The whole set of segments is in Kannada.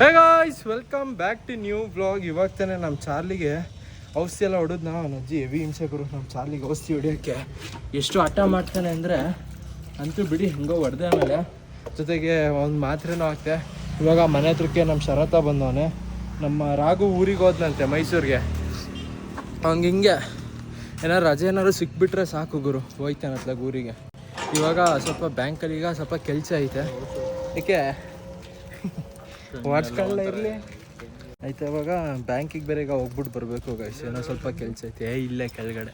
Hey guys welcome back to new vlog ಇವಾಗ ತಾನೇ ನಮ್ಮ ಚಾರ್ಲಿಗೆ ಔಷಧಿ ಎಲ್ಲ ಹೊಡೋದು ನಾವು ಅಜ್ಜಿ ಹೆವಿ ಕೊಡು ನಮ್ಮ ಚಾರ್ಲಿಗೆ ಔಷಧಿ ಹೊಡಿಯೋಕ್ಕೆ ಎಷ್ಟು ಹಠ ಮಾಡ್ತಾನೆ ಅಂದರೆ ಅಂತೂ ಬಿಡಿ ಹೆಂಗೋ ಹೊಡೆದೆ ಆಮೇಲೆ. ಜೊತೆಗೆ ಒಂದು ಮಾತ್ರೆನೂ ಆಗ್ತೆ ಇವಾಗ ಮನೆ ಹತ್ರಕ್ಕೆ ನಮ್ಮ ಶರತ ಬಂದವನೆ. ನಮ್ಮ ರಾಘು ಊರಿಗೆ ಹೋದ್ನಂತೆ ಮೈಸೂರಿಗೆ. ಅವಂಗೆ ಹಿಂಗೆ ಏನಾರು ರಜೆ ಏನಾದ್ರು ಸಿಕ್ಬಿಟ್ರೆ ಸಾಕು ಗುರು ಹೋಯ್ತಾನತ್ಲಾಗ ಊರಿಗೆ. ಇವಾಗ ಸ್ವಲ್ಪ ಬ್ಯಾಂಕಲ್ಲಿ ಈಗ ಸ್ವಲ್ಪ ಕೆಲಸ ಐತೆ. ಏಕೆ? ವಾಚ್ಕೊಳ್ಳ ಇರಲಿ. ಆಯ್ತು ಇವಾಗ ಬ್ಯಾಂಕಿಗೆ ಬೇರೆ ಈಗ ಹೋಗ್ಬಿಟ್ಟು ಬರಬೇಕು ಗೈಸ್ ಏನೋ ಸ್ವಲ್ಪ ಕೆಲಸ ಐತೆ. ಏ ಇಲ್ಲೇ ಕೆಳಗಡೆ.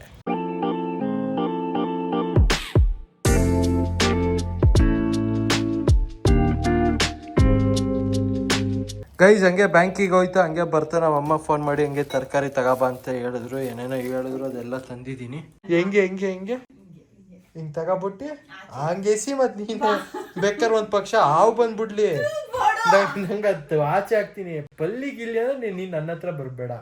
ಗೈಸ್ ಹಂಗೆ ಬ್ಯಾಂಕಿಗೆ ಹೋಯ್ತು ಹಂಗೆ ಬರ್ತಾ ನಮ್ಮ ಅಮ್ಮ ಫೋನ್ ಮಾಡಿ ಹಂಗೆ ತರಕಾರಿ ತಗೋಬಾ ಅಂತ ಹೇಳಿದ್ರು. ಏನೇನೋ ಹೇಳಿದ್ರು ಅದೆಲ್ಲ ತಂದಿದ್ದೀನಿ. ಹೆಂಗೆ ಹೆಂಗೆ ಹೆಂಗೆ? ಹಿಂಗೆ ತಗೋಬಿಟ್ಟು? ಹಂಗೆ ಸಿ ಮತ್ತೆ ನೀನು. ಬೇಕಾದ್ರೆ ಒಂದು ಪಕ್ಷ ಹಾವು ಬಂದ್ಬಿಡ್ಲಿ. ನಂಗೆ ಅದು ಆಚೆ ಹಾಕ್ತೀನಿ ಪಲ್ಲಿ ಗಿಲ್ಲಿ ಅಂದ್ರೆ ನೀನ್ ನೀನ್ ನನ್ನ ಹತ್ರ ಬರಬೇಡ.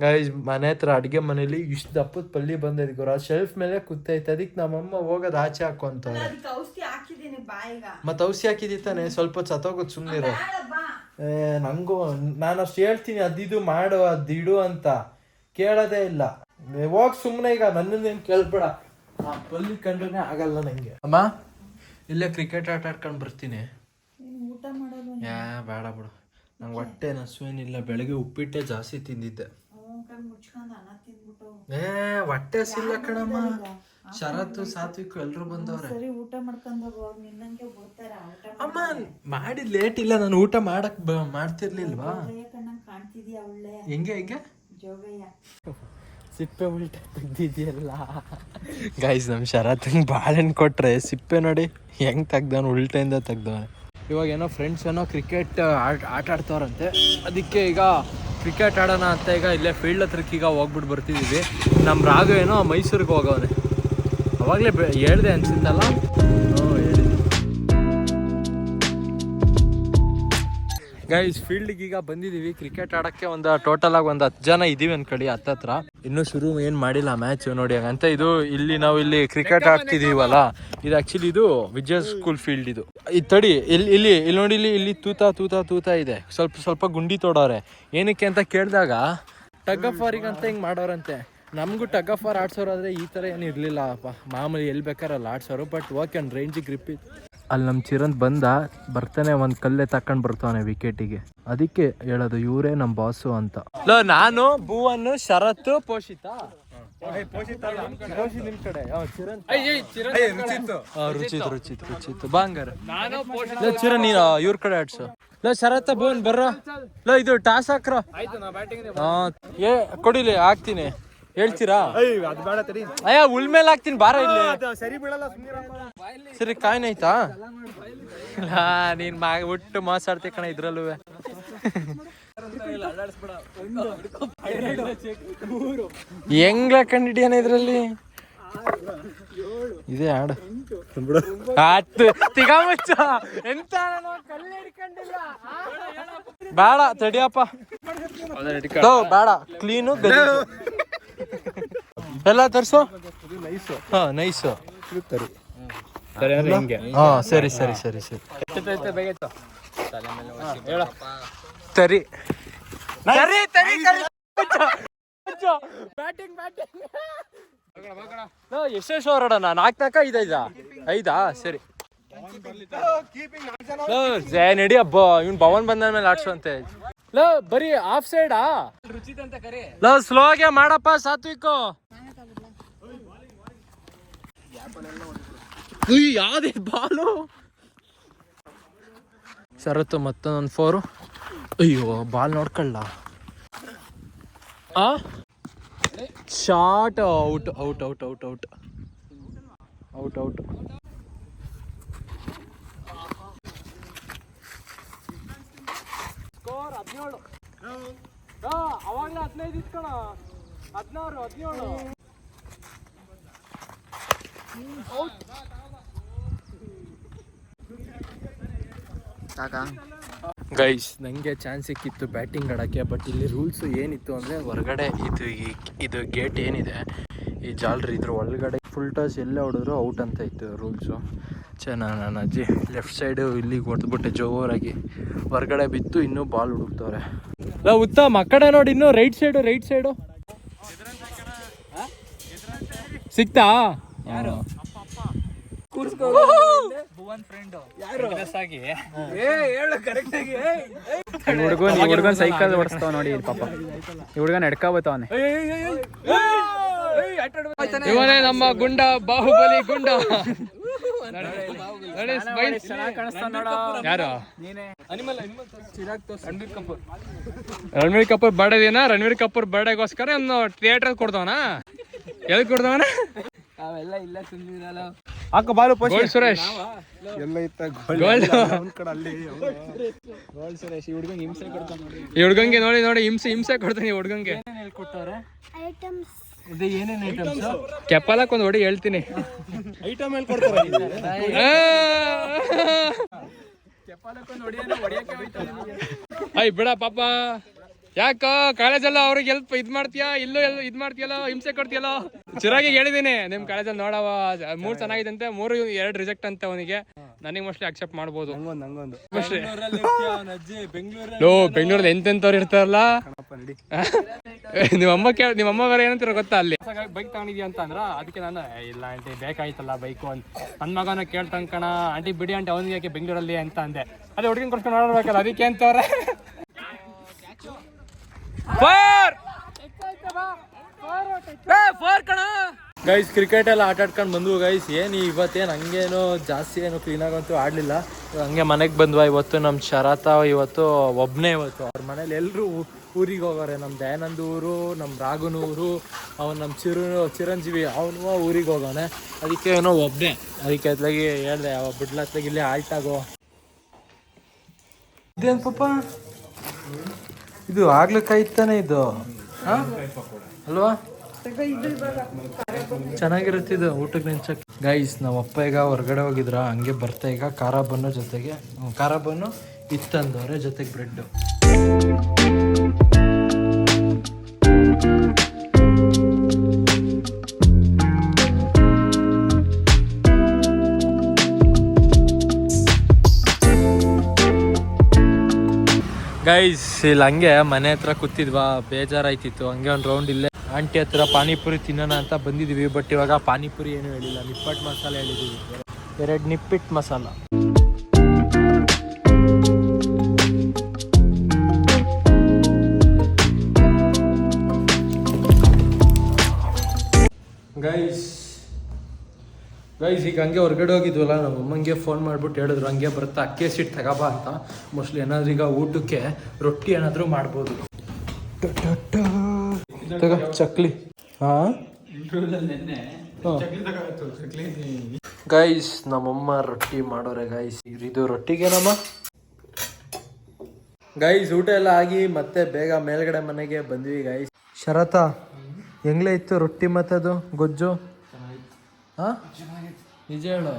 ಗೈಸ್ ಮನೆ ಹತ್ರ ಅಡುಗೆ ಮನೇಲಿ ಇಷ್ಟು ದಪ್ಪದ ಪಲ್ಲಿ ಬಂದೈತಿ ಗುರು. ಆ ಶೆಲ್ಫ್ ಮೇಲೆ ಕೂತೈತೆ. ಅದಕ್ಕೆ ನಮ್ಮಮ್ಮ ಹೋಗೋದು ಆಚೆ ಹಾಕು ಬಾಯಿಗ ಮತ್ತೆ ಔಷಧಿ ಹಾಕಿದಿ ತಾನೆ? ಸ್ವಲ್ಪ ಸತ್ತೋಗೋದು ಸುಮ್ಮನಿರೋ ಏ ನಂಗೂ ನಾನು ಅಷ್ಟು ಹೇಳ್ತೀನಿ. ಅದಿದು ಮಾಡು ಅದಿಡು ಅಂತ. ಕೇಳೋದೇ ಇಲ್ಲ. ಹೋಗ್ ಸುಮ್ಮನೆ ಈಗ. ನನ್ನನ್ನೇನು ಕೇಳ್ಬೇಡ. ಆ ಪಲ್ಲಿ ಕಂಡ್ರೆ ಆಗಲ್ಲ ನಂಗೆ. ಅಮ್ಮ ಇಲ್ಲೇ ಕ್ರಿಕೆಟ್ ಆಟ ಆಡ್ಕೊಂಡು ಬರ್ತೀನಿ. ಊಟ ಮಾಡೋದು ಯಾ ಬೇಡ ಬಿಡು. ನಂಗೆ ಹೊಟ್ಟೆ ನಸುವೇನಿಲ್ಲ. ಬೆಳಗ್ಗೆ ಉಪ್ಪಿಟ್ಟೆ ಜಾಸ್ತಿ ತಿಂದಿದ್ದೆ. ಏ ಹೊಟ್ಟೆ ಸಿಲ್ಲ ಕಣಮ್ಮ. ಶರತ್ತು ಸಾತ್ವಿಕ್ ಎಲ್ರು ಬಂದವ್ರೆ. ಸರಿ ಊಟ ಮಾಡ್ಕೊಂಡು ಹೋಗು. ನಿನ್ನಂಗೆ ಬರ್ತಾರ. ಅಮ್ಮ ಮಾಡಿ ಲೇಟ್ ಇಲ್ಲ. ನಾನು ಊಟ ಮಾಡಕ್ ಬ ಮಾಡ್ತಿರ್ಲಿಲ್ವಾ? ಜೋಗಯ್ಯ ಕಾಣ್ತಿದ್ಯಾ ಒಳ್ಳೆ? ಹೆಂಗೆ ಹೆಂಗೆ? ಜೋಗಯ್ಯ. ಸಿಪ್ಪೆ ಉಲ್ಟ ತೆಗ್ದಿದ್ಯಲ್ಲ ಗೈಸ್ ನಮ್ಮ ಶರತ್ಗೆ ಬಾಳೆಹಣ್ಣು ಕೊಟ್ರೆ ಸಿಪ್ಪೆ ನೋಡಿ ಹೆಂಗೆ ತೆಗ್ದವನು ಉಲ್ಟೆಯಿಂದ ತೆಗ್ದವನೆ. ಇವಾಗ ಏನೋ ಫ್ರೆಂಡ್ಸ್ ಏನೋ ಕ್ರಿಕೆಟ್ ಆಟ ಆಟ ಆಡ್ತವ್ರಂತೆ. ಅದಕ್ಕೆ ಈಗ ಕ್ರಿಕೆಟ್ ಆಡೋಣ ಅಂತ ಈಗ ಇಲ್ಲೇ ಫೀಲ್ಡ್ ಹತ್ರಕ್ಕೆ ಈಗ ಹೋಗ್ಬಿಟ್ಟು ಬರ್ತಿದ್ದೀವಿ ನಮ್ಮ ರಾಘು ಏನೋ ಮೈಸೂರಿಗೆ ಹೋಗವನೆ. ಅವಾಗಲೇ ಹೇಳ್ದೆ ಅನ್ಸುತ್ತಲ್ಲ? ಗೈಸ್ ಫೀಲ್ಡ್ಗೆ ಈಗ ಬಂದಿದ್ದೀವಿ ಕ್ರಿಕೆಟ್ ಆಡಕ್ಕೆ ಒಂದು ಟೋಟಲ್ ಆಗಿ ಒಂದು ಹತ್ತು ಜನ ಇದೀವಿ ಅನ್ಕೊಳ್ಳಿ ಹತ್ತತ್ರ ಇನ್ನೂ ಶುರು ಏನು ಮಾಡಿಲ್ಲ ಮ್ಯಾಚ್ ನೋಡಿ ಅಂತ ಇದು ಇಲ್ಲಿ ನಾವು ಇಲ್ಲಿ ಕ್ರಿಕೆಟ್ ಆಡ್ತಿದೀವಲ್ಲ ಇದು ಆ್ಯಕ್ಚುಲಿ ಇದು ವಿಜಯ ಸ್ಕೂಲ್ ಫೀಲ್ಡ್ ಇದು. ಈ ತಡಿ ಇಲ್ಲಿ ಇಲ್ಲಿ ಇಲ್ಲಿ ನೋಡಿ ಇಲ್ಲಿ ಇಲ್ಲಿ ತೂತ ತೂತ ತೂತ ಇದೆ. ಸ್ವಲ್ಪ ಸ್ವಲ್ಪ ಗುಂಡಿ ತೋಡವ್ರೆ. ಏನಕ್ಕೆ ಅಂತ ಕೇಳಿದಾಗ ಟಗ್ ಆಫ್ ಅಂತ ಹಿಂಗೆ ಮಾಡೋರಂತೆ. ನಮಗೂ ಟಗ್ ಆಫ್ ಆರ್ ಆಡ್ಸೋರು ಆದರೆ ಈ ಥರ ಏನು ಇರಲಿಲ್ಲ ಅಪ್ಪ ಮಾಮೂಲಿ ಎಲ್ಲಿ ಬೇಕಾರಲ್ಲ ಆಡ್ಸೋರು ಬಟ್ ಓಕೆ ಒಂದು ರೇಂಜಿಗೆ ಗ್ರಿಪ್ ಇತ್ತು ಅಲ್ಲಿ ನಮ್ಮ ಚಿರಂತ್ ಬಂದ ಬರ್ತಾನೆ ಒಂದ್ ಕಲ್ಲೆ ತಕೊಂಡ್ ಬರ್ತಾನೆ ವಿಕೆಟಿಗೆ ಅದಕ್ಕೆ ಹೇಳೋದು ಇವರೇ ನಮ್ಮ ಬಾಸು ಅಂತ. ನಾನು ಭುವನ್ ಶರತ್ ಪೋಷಿತ. ರುಚಿತ್ ರುಚಿತ್ ರುಚಿತ್ ಬಾಂಗಾರ ಲೋ, ಚಿರಣ್ ನೀನು ಇವ್ರ ಕಡೆ ಆಡ್ಸು. ಲೋ ಶರತ್ ಭುವನ್ ಬರ್ರ. ಲೋ ಇದು ಟಾಸ್ ಹಾಕ್ರ. ಹಾ ಏ ಕೊಡಿಲಿ ಹಾಕ್ತೀನಿ. ಹೇಳ್ತೀರಾ? ಅಯ್ಯ ಉಳ್ ಮೇಲೆ ಹಾಕ್ತೀನಿ ಬಾರ ಇಲ್ಲಿ. ಸರಿ ಸರಿ ಕಾಯ್ನ ಇಲ್ಲ ನೀನ್ ಮಾ ಒಟ್ಟು ಮಾತಾಡ್ತಿ ಕಣ ಇದ್ರಲ್ಲೂ. ಹೆಂಗ್ಲ ಕಂಡಿಡಿಯನ ಇದ್ರಲ್ಲಿ? ಇದೇ ಹಾಡು. ಹತ್ತು. ತಿಗಾಮುಚ್ಚ ಎಂತ ಬೇಡ ತಡಿಯಪ್ಪ. ಬೇಡ ಕ್ಲೀನು ಎಲ್ಲ ತರ್ಸು? ಹಾ ನೈಸ್ ಹಾ ಸರಿ ಸರಿ ಸರಿ ಸರಿ. ತರಿ. ತರಿ ತರಿ ಬ್ಯಾಟಿಂಗ್ ಬ್ಯಾಟಿಂಗ್. ಎಷ್ಟೆಷ್ಟು ಹೊರಡೋಣ ನಾಲ್ಕು ನಾಲ್ಕ ಐದೈದಾ ಐದಾ? ಸರಿ. ಜಯ ಜೇ ನಡಿ ಹಬ್ಬ ಇವ್ನು ಭವನ್ ಬಂದ ಮೇಲೆ ಆಡ್ಸು ಅಂತೆ. ಲೋ, ಬರೀ ಆಫ್ ಸೈಡಾ ಲೋ ಸ್ಲೋಗೆ ಮಾಡಪ್ಪ ಸಾತ್ವಿಕ್. ಯಾವ್ದೇ ಬಾಲು? ಶರತ್ತು ಮತ್ತೊಂದು ಫೋರು ಅಯ್ಯೋ, ಬಾಲ್ ನೋಡ್ಕೊಳ್ಳ. ಆ? Short out out out out out out out score ಹದಿನೇಳು. ಅವಾಗಲೇ ಹದಿನೈದು ಇತ್ತು ಹದಿನಾರು, ಹದಿನೇಳು. ಗೈಸ್ ನನಗೆ ಚಾನ್ಸ್ ಸಿಕ್ಕಿತ್ತು ಬ್ಯಾಟಿಂಗ್ ಆಡೋಕ್ಕೆ ಬಟ್ ಇಲ್ಲಿ ರೂಲ್ಸು ಏನಿತ್ತು ಅಂದರೆ ಹೊರಗಡೆ ಇದು ಇದು ಗೇಟ್ ಏನಿದೆ, ಈ ಜಾಲ್ರಿ ಇದ್ರ ಒಳಗಡೆ ಫುಲ್ ಟಾಸ್ ಎಲ್ಲೇ ಹೊಡೆದ್ರು ಔಟ್ ಅಂತ ಇತ್ತು ರೂಲ್ಸು ಚೆನ್ನಾಗಿ ನನ್ನ ಅಜ್ಜಿ ಲೆಫ್ಟ್ ಸೈಡು ಇಲ್ಲಿಗೆ ಹೊಡೆದ್ಬಿಟ್ಟೆ ಜೋರಾಗಿ ಹೊರಗಡೆ ಬಿತ್ತು ಇನ್ನೂ ಬಾಲ್ ಹುಡುಕ್ತವ್ರೆ ಉತ್ತಮ ಉತ್ತಮ್ ಆ ಕಡೆ ನೋಡಿ ಇನ್ನೂ ರೈಟ್ ಸೈಡು ರೈಟ್ ಸೈಡು ಸಿಕ್ತಾ ಹುಡುಗನ್ ಹುಡುಗನ್ ಸೈಕಲ್ ಓಡಿಸ್ತಾವ ನೋಡಿ ಪಾಪ ಈ ಹುಡುಗನ್ ಎಡ್ಕೋಬತ್ತವನೆ ಇವನೇ ನಮ್ಮ ಗುಂಡ ಬಾಹುಬಲಿ ಗುಂಡ ಯಾರು? ರಣವೀರ್ ಕಪೂರ್. ಬರ್ಡೇ ದಿನ ರಣವೀರ್ ಕಪೂರ್ ಬರ್ಡೇಗೋಸ್ಕರ ಒಂದು ಥಿಯೇಟರ್ ಕೊಡ್ದವನ? ಎಲ್ಲಿ ಕೊಡ್ದವನ? ಅವೆಲ್ಲ ಇಲ್ಲ ಸುಮ್ಮನಿರಲ್ಲ ಹಾಕ ಬಾಲು ಗೋಲ್ಡ್ ಸುರೇಶ್. ಎಲ್ಲ ಇತ್ತ ಗೋಲ್ಡ್ ಕಡೆ ಅಲ್ಲಿ ಗೋಲ್ಡ್ ಸುರೇಶ್ ಈ ಹುಡುಗನ್ ಹಿಂಸೆ ಕೊಡ್ತಾನೆ ನೋಡಿ. ಈ ಹುಡ್ಗಂಗೆ ನೋಡಿ ನೋಡಿ ಹಿಂಸೆ ಹಿಂಸೆ ಕೊಡ್ತಾನೆ ಈ ಹುಡ್ಗಂಗೆ. ಇದು ಏನೇನು ಐಟಮ್ಸ್ ಕೆಪ್ಪಲಕ್ ಒಂದು ಹೊಡಿ ಹೇಳ್ತೀನಿ. ಐಟಮ್ ಎಲ್ಲಿ ಕೊಡ್ತಾರೆ? ಅಯ್ಯ ಬಿಡ ಪಾಪ. ಯಾಕ? ಕಾಲೇಜಲ್ಲ ಅವ್ರಿಗೆ ಎಲ್ಪ್ ಇದ್ ಮಾಡ್ತೀಯಾ? ಇಲ್ಲೂ ಎಲ್ಲ ಇದ್ ಮಾಡ್ತೀಯಲ್ಲ? ಹಿಂಸೆ ಕೊಡ್ತೀಯಲ್ಲ? ಚಿರಾಗಿ ಹೇಳಿದೀನಿ ನಿಮ್ ಕಾಲೇಜಲ್ಲಿ ನೋಡವ. ಮೂರ್ ಚೆನ್ನಾಗಿದೆ ಅಂತೆ ಮೂರು ಎರಡು ರಿಜೆಕ್ಟ್ ಅಂತ ಅವನಿಗೆ. ನನಗೆ ಮೋಸ್ಟ್ಲಿ ಅಕ್ಸೆಪ್ಟ್ ಮಾಡ್ಬೋದು. ಬೆಂಗಳೂರಲ್ಲಿ ಎಂತೆಂತವ್ರು ಇರ್ತಾರಲ್ಲ? ನಿಮ್ಮ ಅಮ್ಮ ಕೇಳ ನಿಮ್ಮ ಅಮ್ಮ ಬೇರೆ ಏನಂತಾರ ಗೊತ್ತಾ ಅಲ್ಲಿ? ಬೈಕ್ ತಗೊಂಡಿದ್ಯಾ ಅಂತ ಅಂದ್ರ ಅದಕ್ಕೆ ನಾನು "ಏ, ಇಲ್ಲ ಆಂಟಿ ಬೇಕಾಯ್ತಲ್ಲ ಬೈಕು ಅಂತ. ನನ್ನ ಮಗನ ಕೇಳ್ತಂಕಣ ಆಂಟಿ ಬಿಡಿ ಆಂಟಿ ಅವನಿಗೆ ಯಾಕೆ ಬೆಂಗಳೂರಲ್ಲಿ? ಅಂತ ಅಂದೆ. ಅದೇ ಹುಡುಗಿನ ಕೊಡ್ಕೊಂಡು ಓಡಾಡ್ಬೇಕಲ್ಲ ಅದಕ್ಕೆ ಅಂತವ್ರೆ ಗೈಸ್ ಕ್ರಿಕೆಟ್ ಎಲ್ಲ ಆಟ ಆಡ್ಕೊಂಡು ಬಂದ್ವು ಗೈಸ್ ಏನು ಇವತ್ತೇನು ಹಂಗೇನು ಜಾಸ್ತಿ ಏನು ಕ್ಲೀನಾಗಂತೂ ಆಡಲಿಲ್ಲ. ಹಂಗೆ ಮನೆಗೆ ಬಂದ್ವ ಇವತ್ತು ನಮ್ಮ ಶರತ ಇವತ್ತು ಒಬ್ಬನೇ ಇವತ್ತು. ಅವ್ರ ಮನೇಲಿ ಎಲ್ಲರೂ ಊರಿಗೆ ಹೋಗೋರೆ ನಮ್ಮ ದಯಾನಂದ ಊರು ನಮ್ಮ ರಾಘುನ ಊರು, ಅವ್ನು ನಮ್ಮ ಚಿರು, ಚಿರಂಜೀವಿ, ಅವನು ಊರಿಗೆ ಹೋಗೋನೆ. ಅದಕ್ಕೆ ಏನೋ ಒಬ್ಬನೇ ಅದಕ್ಕೆ ಅತ್ಲಾಗಿ ಹೇಳ್ದೆ ಬಿಡ್ಲ ಅತ್ಲಾಗಿ ಇಲ್ಲೇ ಆಯ್ತಾಗೋ ಇದೇನು ಪಾಪ ಇದು ಆಗ್ಲಿಕ್ಕಾಯ್ತಾನೆ ಇದು? ಹಾಂ? ಅಲ್ವಾ? ಚೆನ್ನಾಗಿರುತ್ತೆ ಇದು ಊಟಕ್ಕೆ ನೆಂಚಕ್ಕೆ ಗೈಸ್ ನಮ್ಮ ಅಪ್ಪ ಈಗ ಹೊರಗಡೆ ಹೋಗಿದ್ರ, ಹಂಗೆ ಬರ್ತಾ ಈಗ ಖಾರ ಬನ್ನು ಜೊತೆಗೆ ಖಾರ ಬನ್ನು ಇತ್ತಂದವ್ರೆ ಜೊತೆಗೆ ಬ್ರೆಡ್ ಗೈಸ್ ಇಲ್ಲಿ ಹಂಗೆ ಮನೆ ಹತ್ರ ಕೂತಿದ್ವಾ, ಬೇಜಾರಾಯ್ತಿತ್ತು. ಹಂಗೆ ಒಂದು ರೌಂಡ್ ಇಲ್ಲೇ. ಆಂಟಿ ಹತ್ರ ಪಾನಿಪುರಿ ತಿನ್ನೋಣ ಅಂತ ಬಂದಿದ್ವಿ ಬಟ್ ಇವಾಗ ಪಾನಿಪುರಿ ಏನು ಹೇಳಿಲ್ಲ. ನಿಪ್ಪಟ್ಟು ಮಸಾಲೆ ಹೇಳಿದೀವಿ. ಎರಡು ನಿಪ್ಪಿಟ್ಟು ಮಸಾಲ. ಗೈಸ್ ಈಗ ಹಂಗೆ ಹೊರಗಡೆ ಹೋಗಿದ್ವಲ್ಲ ನಮ್ಮ ಅಮ್ಮಂಗೆ ಫೋನ್ ಮಾಡ್ಬಿಟ್ಟು ಹೇಳಿದ್ರು ಹಂಗೆ ಬರುತ್ತಾ? ಅಕ್ಕಿ ಸಿಟ್ಟು ತಗೋಬಾ ಅಂತ. ಮೋಸ್ಟ್ಲಿ ಏನಾದ್ರೂ ಈಗ ಊಟಕ್ಕೆ ರೊಟ್ಟಿ ಏನಾದರೂ ಮಾಡ್ಬೋದು. ತಗೋ ಚಕ್ಲಿ. ಹಾ? ಗೈಸ್ ನಮ್ಮಮ್ಮ ರೊಟ್ಟಿ ಮಾಡೋರೆ ಗೈಸ್ ಇದು ರೊಟ್ಟಿಗೇನಮ್ಮ? ಗೈಸ್ ಊಟ ಎಲ್ಲ ಆಗಿ ಮತ್ತೆ ಬೇಗ ಮೇಲ್ಗಡೆ ಮನೆಗೆ ಬಂದ್ವಿ ಗೈಸ್ ಶರತ ಹೆಂಗ್ಲೇ ಇತ್ತು ರೊಟ್ಟಿ ಮತ್ತದು? ಗೊಜ್ಜು? ಹಾ? ನಿಜ ಹೇಳು.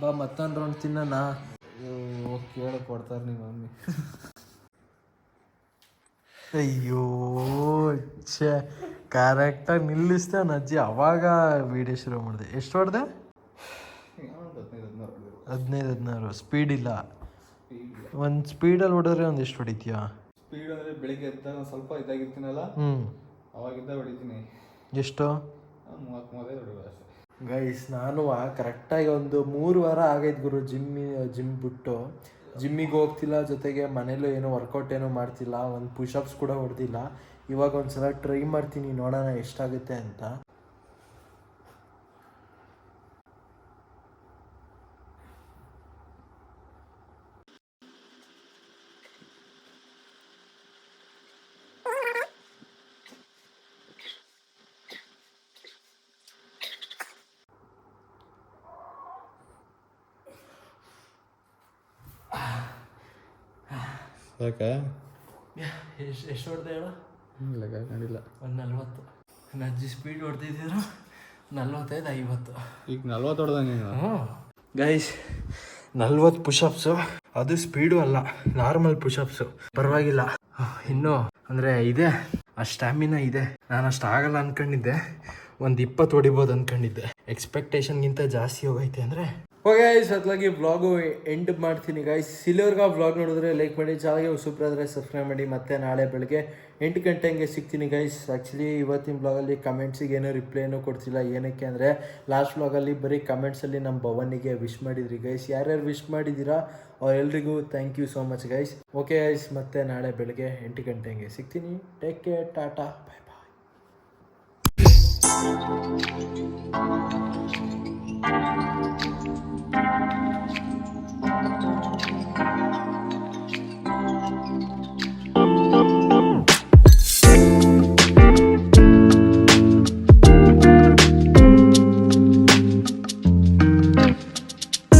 ಬಾ ಮತ್ತೊಂದು ರೌಂಡ್ ತಿನ್ನೋಣ. ಕೇಳ ಕೊಡ್ತಾರೆ ನಿಮ್ಮ ಮಮ್ಮಿ. ಅಯ್ಯೋ ಛೇ. ಕರೆಕ್ಟಾಗಿ ನಿಲ್ಲಿಸ್ದೆ ಅಜ್ಜಿ. ಅವಾಗ ವಿಡಿಯೋ ಶುರು ಮಾಡಿದೆ. ಎಷ್ಟು ಹೊಡೆದೆ? ಹದಿನೈದು ಹದಿನಾರು. ಸ್ಪೀಡ್ ಇಲ್ಲ. ಒಂದು ಸ್ಪೀಡಲ್ಲಿ ಹೊಡೆದ್ರೆ ಒಂದು ಎಷ್ಟು ಹೊಡಿತೀಯಾ? ಸ್ಪೀಡ್ ಅಂದ್ರೆ ಬೆಳಿಗ್ಗೆ ಎದ್ದ ಸ್ವಲ್ಪ ಇದಾಗಿರ್ತೀನಲ್ಲ? ಹ್ಞೂ ಅವಾಗಿದ್ದ ಹೊಡಿತೀನಿ. ಎಷ್ಟು? ಮೂವತ್ತು ಮೂವತ್ತೈದು ಹೊಡಿಬೋದು ಗೈಸ್ ನಾನು ಕರೆಕ್ಟಾಗಿ ಒಂದು ಮೂರು ವಾರ ಆಗೈತೆ ಗುರು ಜಿಮ್ಮಿ ಜಿಮ್ ಬಿಟ್ಟು. ಜಿಮ್ಮಿಗೆ ಹೋಗ್ತಿಲ್ಲ, ಜೊತೆಗೆ ಮನೇಲೂ ಏನೋ ವರ್ಕೌಟ್ ಏನೋ ಮಾಡ್ತಿಲ್ಲ, ಒಂದು ಪುಷಪ್ಸ್ ಕೂಡ ಹೊಡೆದಿಲ್ಲ. ಇವಾಗ ಒಂದ್ಸಲ ಟ್ರೈ ಮಾಡ್ತೀನಿ, ನೋಡೋಣ ಎಷ್ಟಾಗುತ್ತೆ ಅಂತ. ಯಾಕೆ ಎಷ್ಟು ಎಷ್ಟು ಹೊಡೆದೆ ಹೇಳು ಇಲ್ಲ ಕಂಡಿಲ್ಲ ಒಂದು ನಲ್ವತ್ತು ನನ್ನ ಅಜ್ಜಿ ಸ್ಪೀಡ್ ಹೊಡೆದಿದ್ದೀರು ನಲ್ವತ್ತೈದು ಐವತ್ತು ಈಗ ನಲ್ವತ್ತು ಹೊಡೆದ ನೀನು ಗೈಸ್ ನಲ್ವತ್ತು ಪುಷಪ್ಸು ಅದು ಸ್ಪೀಡು ಅಲ್ಲ ನಾರ್ಮಲ್ ಪುಷಪ್ಸು ಪರವಾಗಿಲ್ಲ ಇನ್ನು ಅಂದರೆ ಇದೆ ಆ ಸ್ಟ್ಯಾಮಿನಾ ಇದೆ ನಾನು ಅಷ್ಟು ಆಗಲ್ಲ ಅನ್ಕೊಂಡಿದ್ದೆ ಒಂದು ಇಪ್ಪತ್ತು ಹೊಡಿಬೋದು ಅನ್ಕೊಂಡಿದ್ದೆ ಎಕ್ಸ್ಪೆಕ್ಟೇಷನ್ಗಿಂತ ಜಾಸ್ತಿ ಹೋಗೈತೆ ಅಂದರೆ ಓಕೆ ಗೈಸ್ ಅದ್ಲಾಗಿ ವ್ಲಾಗು ಎಂಡ್ ಮಾಡ್ತೀನಿ ಗೈಸ್ ಇಲ್ಲಿವರೆಗೂ ವ್ಲಾಗ್ ನೋಡಿದ್ರೆ ಲೈಕ್ ಮಾಡಿ ಚಾಲಾಗೆ ಸೂಪರ್ ಆದರೆ ಸಬ್ಸ್ಕ್ರೈಬ್ ಮಾಡಿ. ಮತ್ತೆ ನಾಳೆ ಬೆಳಗ್ಗೆ ಎಂಟು ಗಂಟೆ ಹಂಗೆ ಸಿಗ್ತೀನಿ ಗೈಸ್ ಆ್ಯಕ್ಚುಲಿ ಇವತ್ತಿನ ಬ್ಲಾಗಲ್ಲಿ ಕಮೆಂಟ್ಸಿಗೆ ಏನೂ ರಿಪ್ಲೈನೂ ಕೊಡ್ತಿಲ್ಲ. ಏನಕ್ಕೆ ಅಂದರೆ ಲಾಸ್ಟ್ ಬ್ಲಾಗಲ್ಲಿ ಬರೀ ಕಮೆಂಟ್ಸಲ್ಲಿ ನಮ್ಮ ಭವನಿಗೆ ವಿಶ್ ಮಾಡಿದ್ರಿ ಗೈಸ್ ಯಾರ್ಯಾರು ವಿಶ್ ಮಾಡಿದ್ದೀರಾ, ಅವರೆಲ್ರಿಗೂ thank you so much guys okay guys ಮತ್ತೆ ನಾಳೆ ಬೆಳಗ್ಗೆ ಎಂಟು ಗಂಟೆ ಹಂಗೆ ಸಿಗ್ತೀನಿ. Take care Tata